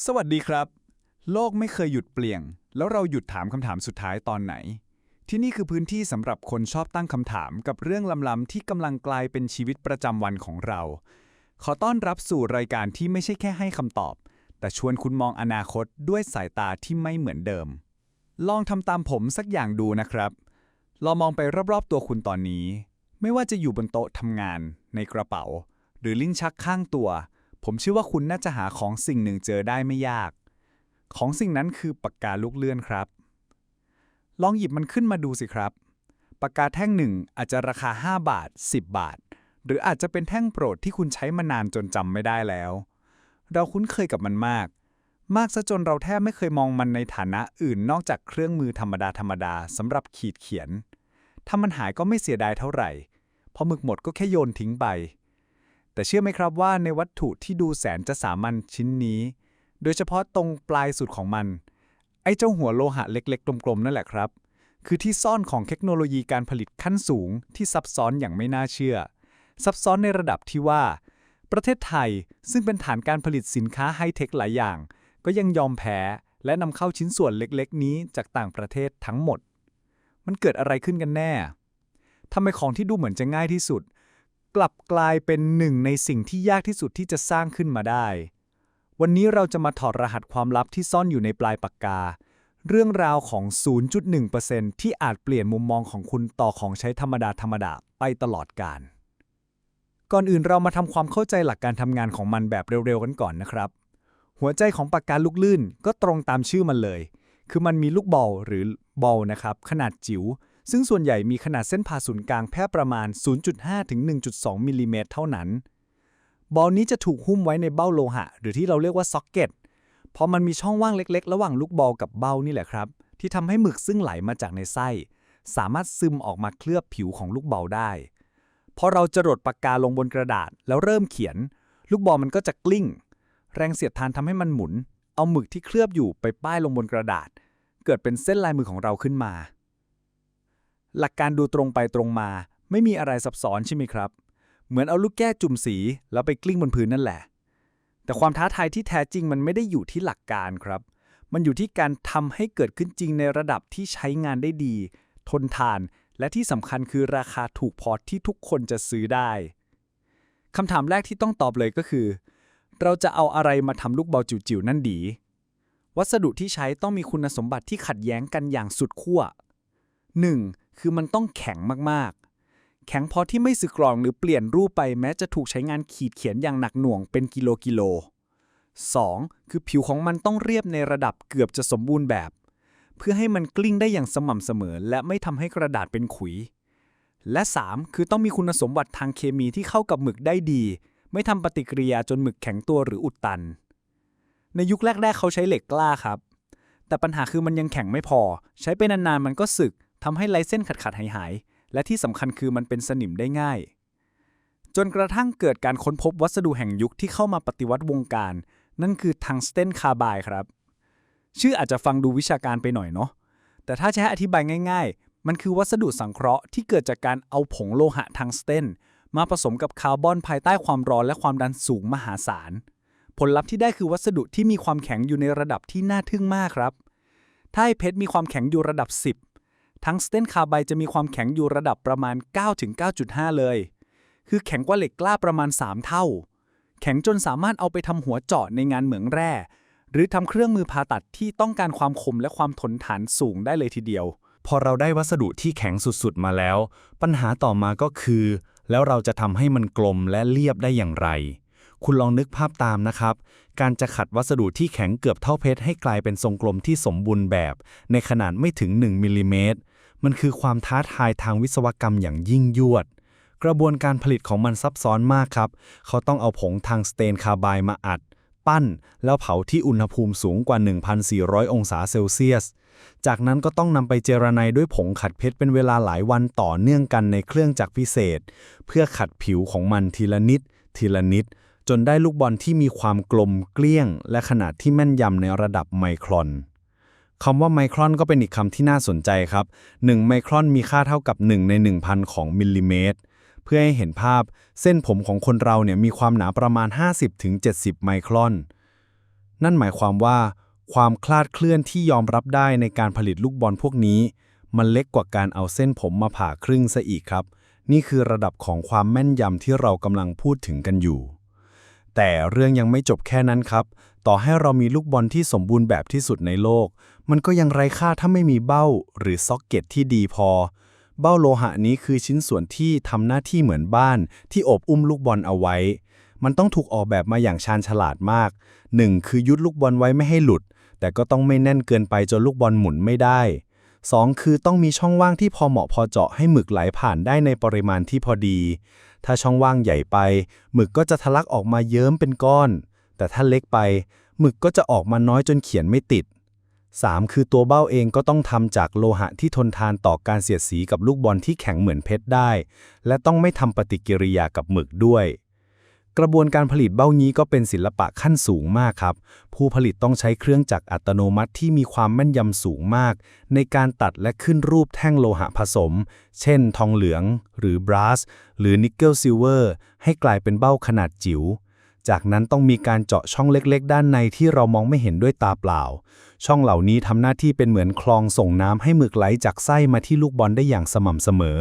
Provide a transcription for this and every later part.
สวัสดีครับ โลกไม่เคยหยุดเปลี่ยนแล้วเราหยุดถามคำถามสุดท้ายตอนไหน ที่นี่คือพื้นที่สำหรับคนชอบตั้งคำถามกับเรื่องล้ำๆที่กำลังกลายเป็นชีวิตประจำวันของเรา ขอต้อนรับสู่รายการที่ไม่ใช่แค่ให้คำตอบ แต่ชวนคุณมองอนาคตด้วยสายตาที่ไม่เหมือนเดิม ลองทำตามผมสักอย่างดูนะครับลองมองไปรอบๆตัวคุณตอนนี้ ไม่ว่าจะอยู่บนโต๊ะทำงาน ในกระเป๋า หรือลิ้นชักข้างตัว ผมเชื่อว่าคุณน่าจะหาของสิ่งหนึ่งเจอได้ไม่ยาก ของสิ่งนั้นคือปากกาลูกเลื่อนครับ ลองหยิบมันขึ้นมาดูสิครับ ปากกาแท่งหนึ่งอาจจะราคา 5 บาท 10 บาท หรืออาจจะเป็นแท่งโปรดที่คุณใช้มานานจนจำไม่ได้แล้ว เราคุ้นเคยกับมันมาก มากซะจนเราแทบไม่เคยมองมันในฐานะอื่นนอกจากเครื่องมือธรรมดาธรรมดาสำหรับขีดเขียน ถ้ามันหายก็ไม่เสียดายเท่าไหร่ พอหมึกหมดก็แค่โยนทิ้งไป แต่เชื่อไหมครับว่าในวัตถุที่ดูแสนจะสามัญชิ้นนี้ โดยเฉพาะตรงปลายสุดของมัน ไอ้เจ้าหัวโลหะเล็กๆกลมๆนั่นแหละครับ คือที่ซ่อนของเทคโนโลยีการผลิตขั้นสูงที่ซับซ้อนอย่างไม่น่าเชื่อ ซับซ้อนในระดับที่ว่า ประเทศไทยซึ่งเป็นฐานการผลิตสินค้าไฮเทคหลายอย่าง ก็ยังยอมแพ้และนำเข้าชิ้นส่วนเล็กๆ นี้จากต่างประเทศทั้งหมด มันเกิดอะไรขึ้นกันแน่ทำไมของที่ดูเหมือนจะง่ายที่สุด กลับกลายเป็นหนึ่งในสิ่งที่ยากที่สุดที่จะสร้างขึ้นมาได้ วันนี้เราจะมาถอดรหัสความลับที่ซ่อนอยู่ในปลายปากกา เรื่องราวของ 0.1%ที่อาจเปลี่ยนมุมมองของคุณต่อของใช้ธรรมดาธรรมดาไปตลอดกาล ก่อนอื่นเรามาทำความเข้าใจหลักการทำงานของมันแบบเร็วๆกันก่อนนะครับ หัวใจของปากกาลูกลื่นก็ตรงตามชื่อมันเลย คือมันมีลูกบอลหรือบอลนะครับขนาดจิ๋ว ซึ่งส่วนใหญ่มีขนาดเส้นผ่าศูนย์กลางแค่ประมาณ 0.5 ถึง 1.2 มิลลิเมตรเท่านั้น บอลนี้จะถูกหุ้มไว้ในเบ้าโลหะ หรือที่เราเรียกว่าซ็อกเก็ต เพราะมันมีช่องว่างเล็ก ๆ ระหว่างลูกบอลกับเบ้านี่แหละครับ ที่ทำให้หมึกซึ่งไหลมาจากในไส้ สามารถซึมออกมาเคลือบผิวของลูกบอลได้ พอเราจรดปากกาลงบนกระดาษแล้วเริ่มเขียน ลูกบอลมันก็จะกลิ้ง แรงเสียดทานทำให้มันหมุน เอาหมึกที่เคลือบอยู่ไปป้ายลงบนกระดาษ เกิดเป็นเส้นลายมือของเราขึ้นมา หลักการดูตรงไปตรงมา ไม่มีอะไรซับซ้อนใช่ไหมครับ เหมือนเอาลูกแก้จุ่มสีแล้วไปกลิ้งบนพื้นนั่นแหละ แต่ความท้าทายที่แท้จริงมันไม่ได้อยู่ที่หลักการครับ มันอยู่ที่การทำให้เกิดขึ้นจริงในระดับที่ใช้งานได้ดี ทนทาน และที่สำคัญคือราคาถูกพอที่ทุกคนจะซื้อได้คำถามแรกที่ต้องตอบเลยก็คือ เราจะเอาอะไรมาทำลูกบอลจิ๋วๆนั่นดี วัสดุที่ใช้ต้องมีคุณสมบัติที่ขัดแย้งกันอย่างสุดขั้ว 1. คือมันต้องแข็งมากๆ แข็งพอที่ไม่สึกกร่อนหรือเปลี่ยนรูปไปแม้จะถูกใช้งานขีดเขียนอย่างหนักหน่วงเป็นกิโลกิโล 2. คือผิวของมันต้องเรียบในระดับเกือบจะสมบูรณ์แบบ เพื่อให้มันกลิ้งได้อย่างสม่ำเสมอ และไม่ทำให้กระดาษเป็นขุย และ 3. คือต้องมีคุณสมบัติทางเคมีที่เข้ากับหมึกได้ดี ไม่ทำปฏิกิริยาจนหมึกแข็งตัวหรืออุดตัน ในยุคแรก ๆ เขาใช้เหล็กกล้าครับ แต่ปัญหาคือมันยังแข็งไม่พอ ใช้ไปนานๆมันก็สึก ทำให้ลายเส้นขาดๆหายๆและที่สำคัญคือมันเป็นสนิมได้ง่าย จนกระทั่งเกิดการค้นพบวัสดุแห่งยุคที่เข้ามาปฏิวัติวงการ นั่นคือทังสเตนคาร์บายครับ ชื่ออาจจะฟังดูวิชาการไปหน่อยเนาะแต่ถ้าจะให้อธิบายง่าย ๆ มันคือวัสดุสังเคราะห์ที่เกิดจากการเอาผงโลหะทังสเตนมาผสมกับคาร์บอนภายใต้ความร้อนและความดันสูงมหาศาล ผลลัพธ์ที่ได้คือวัสดุที่มีความแข็งอยู่ในระดับที่น่าทึ่งมากครับ ถ้าไอ้เพชรมีความแข็งอยู่ระดับ 10 ทั้งสเตนคาร์ไบจะมีความแข็งอยู่ระดับประมาณ 9-9.5 เลย คือแข็งกว่าเหล็กกล้าประมาณ 3 เท่า แข็งจนสามารถเอาไปทำหัวเจาะในงานเหมืองแร่ หรือทำเครื่องมือผ่าตัดที่ต้องการความคมและความทนทานสูงได้เลยทีเดียว พอเราได้วัสดุที่แข็งสุดๆมาแล้ว ปัญหาต่อมาก็คือ แล้วเราจะทำให้มันกลมและเรียบได้อย่างไร คุณลองนึกภาพตามนะครับ การจะขัดวัสดุที่แข็งเกือบเท่าเพชรให้กลายเป็นทรงกลมที่สมบูรณ์แบบ ในขนาดไม่ถึง 1มิลลิเมตร มันคือความท้าทายทางวิศวกรรมอย่างยิ่งยวด กระบวนการผลิตของมันซับซ้อนมากครับ เขาต้องเอาผงทางสเตนคาร์ไบด์มาอัด ปั้น แล้วเผาที่อุณหภูมิสูงกว่า 1,400 องศาเซลเซียส จากนั้นก็ต้องนำไปเจรไนด้วยผงขัดเพชรเป็นเวลาหลายวันต่อเนื่องกันในเครื่องจักรพิเศษ เพื่อขัดผิวของมันทีละนิด ทีละนิด จนได้ลูกบอลที่มีความกลมเกลี้ยง และขนาดที่แม่นยำในระดับไมครอน คำว่าไมครอนก็เป็นอีกคำที่น่าสนใจครับ 1 ไมครอนมีค่าเท่ากับ 1 ใน 1,000 ของมิลลิเมตร เพื่อให้เห็นภาพเส้นผมของคนเราเนี่ยมีความหนาประมาณ 50-70 ไมครอน นั่นหมายความว่า ความคลาดเคลื่อนที่ยอมรับได้ในการผลิตลูกบอลพวกนี้ มันเล็กกว่าการเอาเส้นผมมาผ่าครึ่งซะอีกครับ นี่คือระดับของความแม่นยำที่เรากำลังพูดถึงกันอยู่แต่เรื่องยังไม่จบแค่นั้นครับ ต่อให้เรามีลูกบอลที่สมบูรณ์แบบที่สุดในโลก มันก็ยังไร้ค่าถ้าไม่มีเบ้าหรือซ็อกเก็ตที่ดีพอ เบ้าโลหะนี้คือชิ้นส่วนที่ทำหน้าที่เหมือนบ้าน ที่อบอุ้มลูกบอลเอาไว้ มันต้องถูกออกแบบมาอย่างชาญฉลาดมาก 1. คือยุดลูกบอลไว้ไม่ให้หลุด แต่ก็ต้องไม่แน่นเกินไปจนลูกบอลหมุนไม่ได้ 2. คือต้องมีช่องว่างที่พอเหมาะพอเจาะให้หมึกไหลผ่านได้ในปริมาณที่พอดี ถ้าช่องว่างใหญ่ไป หมึกก็จะทะลักออกมาเยิ้มเป็นก้อน แต่ถ้าเล็กไปหมึกก็จะออกมาน้อยจนเขียนไม่ติด 3. คือตัวเบ้าเองก็ต้องทำจากโลหะที่ทนทานต่อการเสียดสีกับลูกบอลที่แข็งเหมือนเพชรได้ และต้องไม่ทำปฏิกิริยากับหมึกด้วย กระบวนการผลิตเบ้านี้ก็เป็นศิลปะขั้นสูงมากครับ ผู้ผลิตต้องใช้เครื่องจักรอัตโนมัติที่มีความแม่นยำสูงมาก ในการตัดและขึ้นรูปแท่งโลหะผสม เช่น ทองเหลือง หรือบรัสหรือนิกเกิลซิลเวอร์ให้กลายเป็นเบ้าขนาดจิ๋ว จากนั้นต้องมีการเจาะช่องเล็กๆ ด้านในที่เรามองไม่เห็นด้วยตาเปล่า ช่องเหล่านี้ทำหน้าที่เป็นเหมือนคลองส่งน้ำให้หมึกไหลจากไส้มาที่ลูกบอลได้อย่างสม่ำเสมอ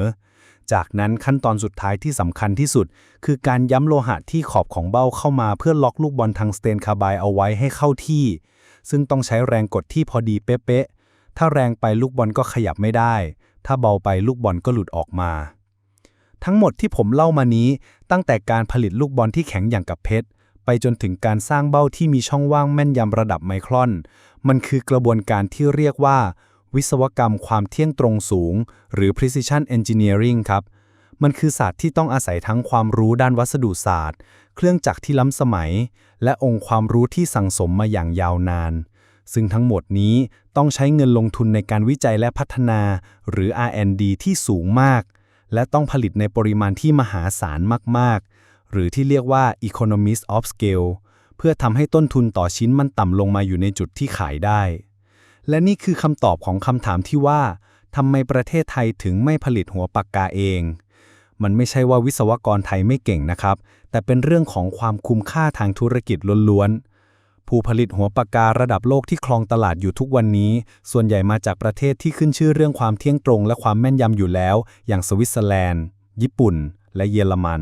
จากนั้นขั้นตอนสุดท้ายที่สำคัญที่สุด คือการย้ำโลหะที่ขอบของเบ้าเข้ามาเพื่อล็อกลูกบอลทางสเตนคาร์ไบด์เอาไว้ให้เข้าที่ ซึ่งต้องใช้แรงกดที่พอดีเป๊ะๆถ้าแรงไปลูกบอลก็ขยับไม่ได้ ถ้าเบาไปลูกบอลก็หลุดออกมา ทั้งหมดที่ผมเล่ามานี้ ตั้งแต่การผลิตลูกบอลที่แข็งอย่างกับเพชร ไปจนถึงการสร้างเบ้าที่มีช่องว่างแม่นยำระดับไมครอน มันคือกระบวนการที่เรียกว่า วิศวกรรมความเที่ยงตรงสูง หรือ precision engineering ครับ มันคือศาสตร์ที่ต้องอาศัยทั้งความรู้ด้านวัสดุศาสตร์ เครื่องจักรที่ล้ำสมัย และองค์ความรู้ที่สั่งสมมาอย่างยาวนาน ซึ่งทั้งหมดนี้ต้องใช้เงินลงทุนในการวิจัยและพัฒนา หรือ R&D ที่สูงมาก และต้องผลิตในปริมาณที่มหาศาลมาก ๆ หรือที่เรียกว่า economies of scale เพื่อทำให้ต้นทุนต่อชิ้นมันต่ำลงมาอยู่ในจุดที่ขายได้ และนี่คือคำตอบของคำถามที่ว่าทำไมประเทศไทยถึงไม่ผลิตหัวปากกาเอง มันไม่ใช่ว่าวิศวกรไทยไม่เก่งนะครับ แต่เป็นเรื่องของความคุ้มค่าทางธุรกิจล้วนๆ ผู้ผลิตหัวปากการะดับโลกที่ครองตลาดอยู่ทุกวันนี้ ส่วนใหญ่มาจากประเทศที่ขึ้นชื่อเรื่องความเที่ยงตรงและความแม่นยำอยู่แล้ว อย่างสวิตเซอร์แลนด์ ญี่ปุ่น และเยอรมัน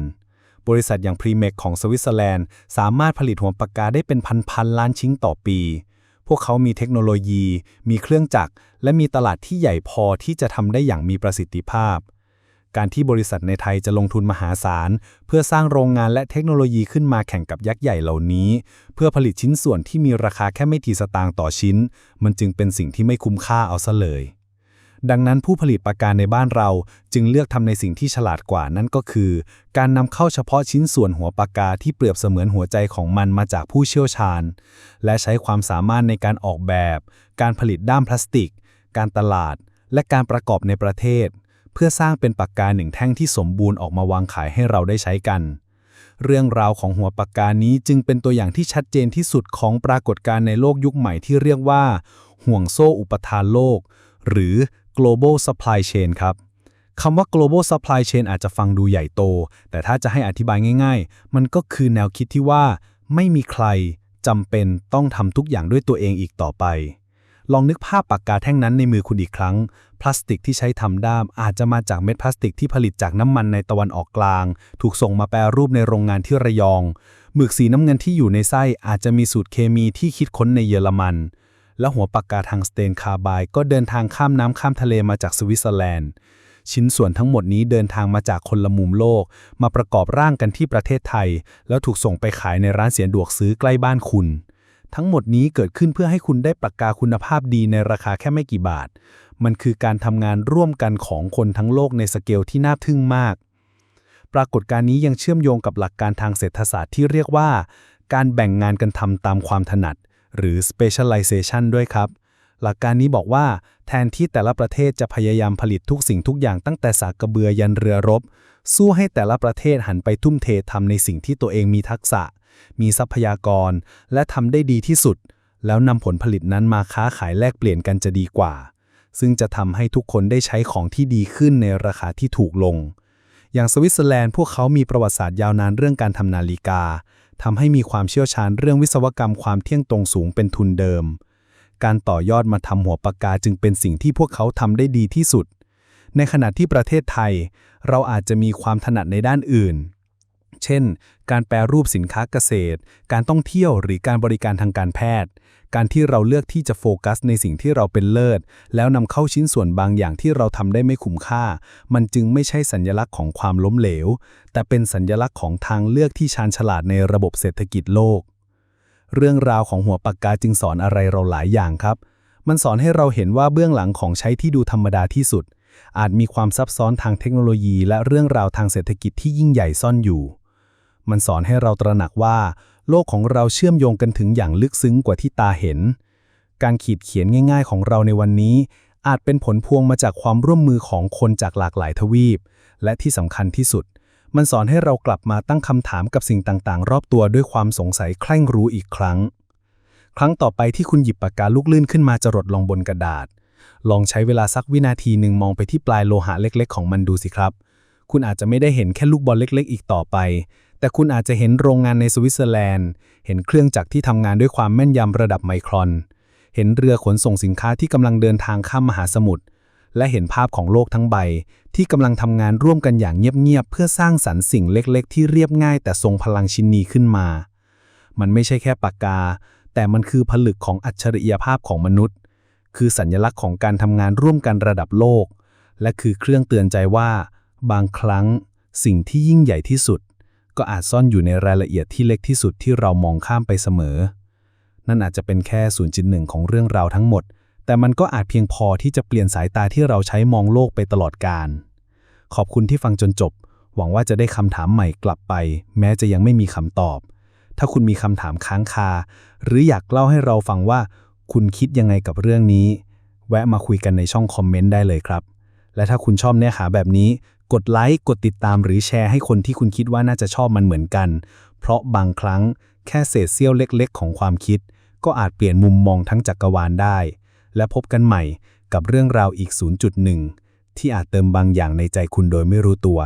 บริษัทอย่างพรีเมกของสวิตเซอร์แลนด์สามารถผลิตหัวปากกาได้เป็นพันๆล้านชิ้นต่อปี พวกเขามีเทคโนโลยี มีเครื่องจักร และมีตลาดที่ใหญ่พอที่จะทำได้อย่างมีประสิทธิภาพ การที่บริษัทในไทยจะลงทุนมหาศาล เพื่อสร้างโรงงานและเทคโนโลยีขึ้นมาแข่งกับยักษ์ใหญ่เหล่านี้ เพื่อผลิตชิ้นส่วนที่มีราคาแค่ไม่กี่สตางค์ต่อชิ้น มันจึงเป็นสิ่งที่ไม่คุ้มค่าเอาซะเลย ดังนั้นผู้ผลิตปากกาในบ้านเราจึงเลือกทำในสิ่งที่ฉลาดกว่านั่นก็คือ การนำเข้าเฉพาะชิ้นส่วนหัวปากกาที่เปรียบเสมือนหัวใจของมันมาจากผู้เชี่ยวชาญ และใช้ความสามารถในการออกแบบ การผลิตด้ามพลาสติก การตลาด และการประกอบในประเทศ พื่อสร้างเป็นปากกาหนึ่งแท่งที่สมบูรณ์ออกมาวางขายให้เราได้ใช้กัน เรื่องราวของหัวปากกานี้จึงเป็นตัวอย่างที่ชัดเจนที่สุดของปรากฏการณ์ในโลกยุคใหม่ที่เรียกว่า ห่วงโซ่อุปทานโลก หรือ global supply chain ครับคำว่า global supply chain อาจจะฟังดูใหญ่โต แต่ถ้าจะให้อธิบายง่าย ๆ มันก็คือแนวคิดที่ว่า ไม่มีใครจำเป็นต้องทำทุกอย่างด้วยตัวเองอีกต่อไป ลองนึกภาพปากกาแท่งนั้นในมือคุณอีกครั้ง พลาสติกที่ใช้ทำด้ามอาจจะมาจากเม็ดพลาสติกที่ผลิตจากน้ำมันในตะวันออกกลาง ถูกส่งมาแปรรูปในโรงงานที่ระยอง หมึกสีน้ำเงินที่อยู่ในไส้อาจจะมีสูตรเคมีที่คิดค้นในเยอรมัน และหัวปากกาทางสเตนคาร์ไบด์ก็เดินทางข้ามน้ำข้ามทะเลมาจากสวิตเซอร์แลนด์ ชิ้นส่วนทั้งหมดนี้เดินทางมาจากคนละมุมโลก มาประกอบร่างกันที่ประเทศไทย แล้วถูกส่งไปขายในร้านเสียดวกซื้อใกล้บ้านคุณ ทั้งหมดนี้เกิดขึ้นเพื่อให้คุณได้ปากกาคุณภาพดีในราคาแค่ไม่กี่บาท มันคือการทำงานร่วมกันของคนทั้งโลกในสเกลที่น่าทึ่งมาก ปรากฏการณ์นี้ยังเชื่อมโยงกับหลักการทางเศรษฐศาสตร์ที่เรียกว่า การแบ่งงานกันทำตามความถนัด หรือ specialization ด้วยครับ หลักการนี้บอกว่า แทนที่แต่ละประเทศจะพยายามผลิตทุกสิ่งทุกอย่างตั้งแต่สากกระเบือยันเรือรบ สู้ให้แต่ละประเทศหันไปทุ่มเททำในสิ่งที่ตัวเองมีทักษะ มีทรัพยากร และทำได้ดีที่สุด แล้วนำผลผลิตนั้นมาค้าขายแลกเปลี่ยนกันจะดีกว่า ซึ่งจะทำให้ทุกคนได้ใช้ของที่ดีขึ้นในราคาที่ถูกลง อย่างสวิตเซอร์แลนด์พวกเขามีประวัติศาสตร์ยาวนานเรื่องการทำนาฬิกาทำให้มีความเชี่ยวชาญเรื่องวิศวกรรมความเที่ยงตรงสูงเป็นทุนเดิม การต่อยอดมาทำหัวปากกาจึงเป็นสิ่งที่พวกเขาทำได้ดีที่สุด ในขณะที่ประเทศไทย เราอาจจะมีความถนัดในด้านอื่น เช่น การแปรรูปสินค้าเกษตร การท่องเที่ยวหรือการบริการทางการแพทย์ การที่เราเลือกที่จะโฟกัสในสิ่งที่เราเป็นเลิศ แล้วนำเข้าชิ้นส่วนบางอย่างที่เราทำได้ไม่คุ้มค่า มันจึงไม่ใช่สัญลักษณ์ของความล้มเหลว แต่เป็นสัญลักษณ์ของทางเลือกที่ชาญฉลาดในระบบเศรษฐกิจโลก เรื่องราวของหัวปากกาจึงสอนอะไรเราหลายอย่างครับ มันสอนให้เราเห็นว่าเบื้องหลังของใช้ที่ดูธรรมดาที่สุดอาจมีความซับซ้อนทางเทคโนโลยีและเรื่องราวทางเศรษฐกิจที่ยิ่งใหญ่ซ่อนอยู่ มันสอนให้เราตระหนักว่า โลกของเราเชื่อมโยงกันถึงอย่างลึกซึ้งกว่าที่ตาเห็น การขีดเขียนง่าย ๆ ของเราในวันนี้ อาจเป็นผลพวงมาจากความร่วมมือของคนจากหลากหลายทวีป และที่สำคัญที่สุด มันสอนให้เรากลับมาตั้งคำถามกับสิ่งต่างๆ รอบตัวด้วยความสงสัยใคร่งรู้อีกครั้ง ครั้งต่อไปที่คุณหยิบปากกาลูกลื่นขึ้นมาจรดลงบนกระดาษ ลองใช้เวลาสักวินาทีหนึ่งมองไปที่ปลายโลหะเล็ก ๆ ของมันดูสิครับ คุณอาจจะไม่ได้เห็นแค่ลูกบอลเล็ก ๆ อีกต่อไป แต่คุณอาจจะเห็นโรงงานในสวิตเซอร์แลนด์ เห็นเครื่องจักรที่ทำงานด้วยความแม่นยำระดับไมครอน เห็นเรือขนส่งสินค้าที่กำลังเดินทางข้ามมหาสมุทร และเห็นภาพของโลกทั้งใบ ที่กำลังทำงานร่วมกันอย่างเงียบๆ เพื่อสร้างสรรค์สิ่งเล็กๆ ที่เรียบง่ายแต่ทรงพลังชิ้นนี้ขึ้นมา มันไม่ใช่แค่ปากกา แต่มันคือผลึกของอัจฉริยภาพของมนุษย์ คือสัญลักษณ์ของการทำงานร่วมกันระดับโลก และคือเครื่องเตือนใจว่า บางครั้ง สิ่งที่ยิ่งใหญ่ที่สุด ก็อาจซ่อนอยู่ในรายละเอียดที่เล็กที่สุดที่เรามองข้ามไปเสมอ นั่นอาจจะเป็นแค่0.1ของเรื่องราวทั้งหมด แต่มันก็อาจเพียงพอที่จะเปลี่ยนสายตาที่เราใช้มองโลกไปตลอดกาลขอบคุณที่ฟังจนจบ หวังว่าจะได้คำถามใหม่กลับไป แม้จะยังไม่มีคำตอบ ถ้าคุณมีคำถามค้างคา หรืออยากเล่าให้เราฟังว่า คุณคิดยังไงกับเรื่องนี้ แวะมาคุยกันในช่องคอมเมนต์ได้เลยครับและถ้าคุณชอบเนื้อหาแบบนี้ กดไลค์กดติดตามหรือแชร์ให้คนที่คุณคิดว่าน่าจะชอบมันเหมือนกัน เพราะบางครั้งแค่เศษเสี้ยวเล็กๆ ของความคิด ก็อาจเปลี่ยนมุมมองทั้งจักรวาลได้ และพบกันใหม่กับเรื่องราวอีก 0.1 ที่อาจเติมบางอย่างในใจคุณโดยไม่รู้ตัว